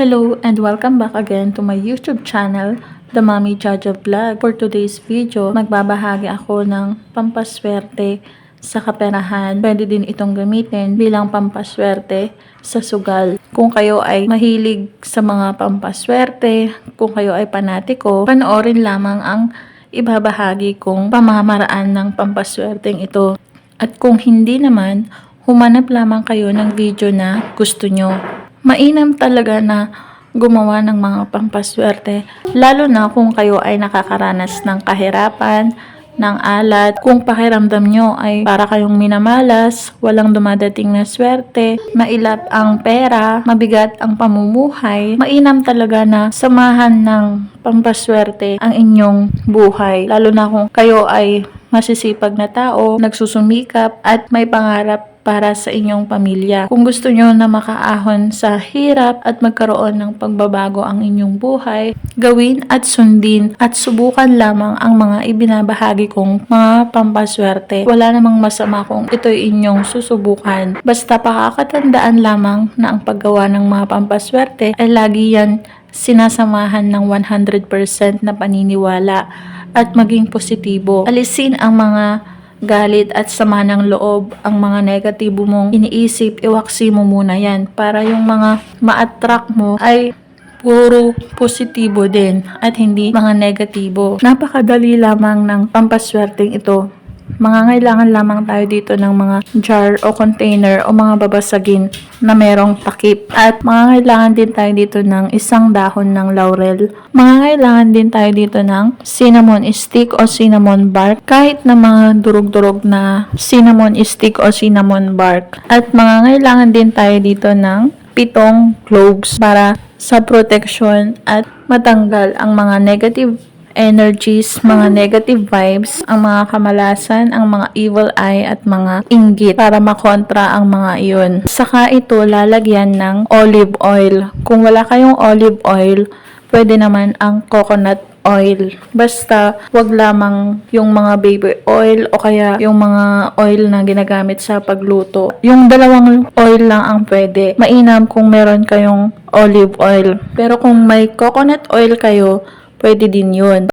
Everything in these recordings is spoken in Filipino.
Hello and welcome back again to my YouTube channel, The Mommy Jaja Vlog. For today's video, magbabahagi ako ng pampaswerte sa kaperahan. Pwede din itong gamitin bilang pampaswerte sa sugal. Kung kayo ay mahilig sa mga pampaswerte, kung kayo ay panatiko, panoorin lamang ang ibabahagi kong pamamaraan ng pampaswerteng ito. At kung hindi naman, humanap lamang kayo ng video na gusto nyo. Mainam talaga na gumawa ng mga pampaswerte, lalo na kung kayo ay nakakaranas ng kahirapan, ng alat, kung pakiramdam nyo ay para kayong minamalas, walang dumadating na swerte, mailap ang pera, mabigat ang pamumuhay, mainam talaga na samahan ng pampaswerte ang inyong buhay, lalo na kung kayo ay masisipag na tao, nagsusumikap at may pangarap para sa inyong pamilya. Kung gusto nyo na makaahon sa hirap at magkaroon ng pagbabago ang inyong buhay, gawin at sundin at subukan lamang ang mga ibinabahagi kong mga pampaswerte. Wala namang masama kung ito'y inyong susubukan. Basta pakakatandaan lamang na ang paggawa ng mga pampaswerte ay lagi yan sinasamahan ng 100% na paniniwala at maging positibo. Alisin ang mga galit at sama ng loob, ang mga negatibo mong iniisip, iwaksi mo muna yan para yung mga ma-attract mo ay puro positibo din at hindi mga negatibo. Napakadali lamang ng pampaswerteng ito. Mangangailangan lamang tayo dito ng mga jar o container o mga babasagin na merong takip. At mangangailangan din tayo dito ng isang dahon ng laurel. Mangangailangan din tayo dito ng cinnamon stick o cinnamon bark. Kahit na mga durog-durog na cinnamon stick o cinnamon bark. At mangangailangan din tayo dito ng pitong cloves para sa protection at matanggal ang mga negative energies, mga negative vibes, ang mga kamalasan, ang mga evil eye at mga inggit para makontra ang mga iyon. Saka ito lalagyan ng olive oil. Kung wala kayong olive oil, pwede naman ang coconut oil. Basta, wag lamang yung mga baby oil o kaya yung mga oil na ginagamit sa pagluto. Yung dalawang oil lang ang pwede. Mainam kung meron kayong olive oil. Pero kung may coconut oil kayo, pwede din yun.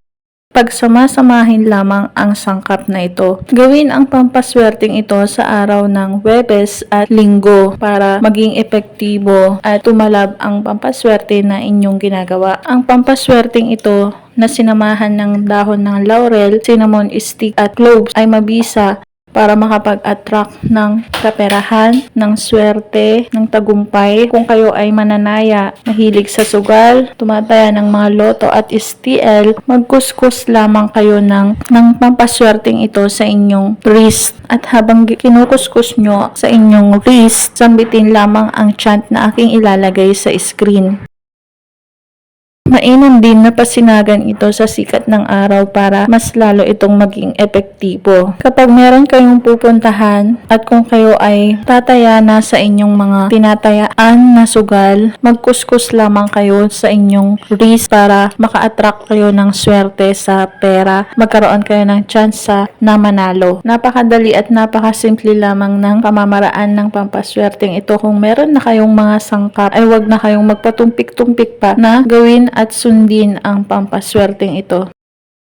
Pagsamasamahin lamang ang sangkap na ito. Gawin ang pampaswerteng ito sa araw ng Webes at Linggo para maging epektibo at tumalab ang pampaswerte na inyong ginagawa. Ang pampaswerteng ito na sinamahan ng dahon ng laurel, cinnamon stick at cloves ay mabisa para makapag-attract ng kaperahan, ng swerte, ng tagumpay. Kung kayo ay mananaya, mahilig sa sugal, tumataya ng mga loto at STL, magkuskus lamang kayo ng, ng pampaswerteng ito sa inyong wrist. At habang kinukuskus nyo sa inyong wrist, sambitin lamang ang chant na aking ilalagay sa screen. Mainam din na pasinagan ito sa sikat ng araw para mas lalo itong maging epektibo. Kapag meron kayong pupuntahan at kung kayo ay tataya na sa inyong mga tinatayaan na sugal, magkuskus lamang kayo sa inyong wrist para maka-attract kayo ng swerte sa pera, magkaroon kayo ng chance na manalo. Napakadali at napakasimple lamang ng pamamaraan ng pampaswerteng ito. Kung meron na kayong mga sangkap, ay wag na kayong magpatumpik-tumpik pa na gawin at sundin ang pampaswerteng ito.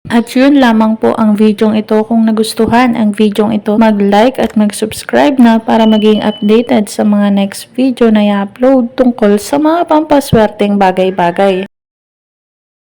At yun lamang po ang videong ito. Kung nagustuhan ang videong ito, mag-like at mag-subscribe na para maging updated sa mga next video na i-upload tungkol sa mga pampaswerteng bagay-bagay.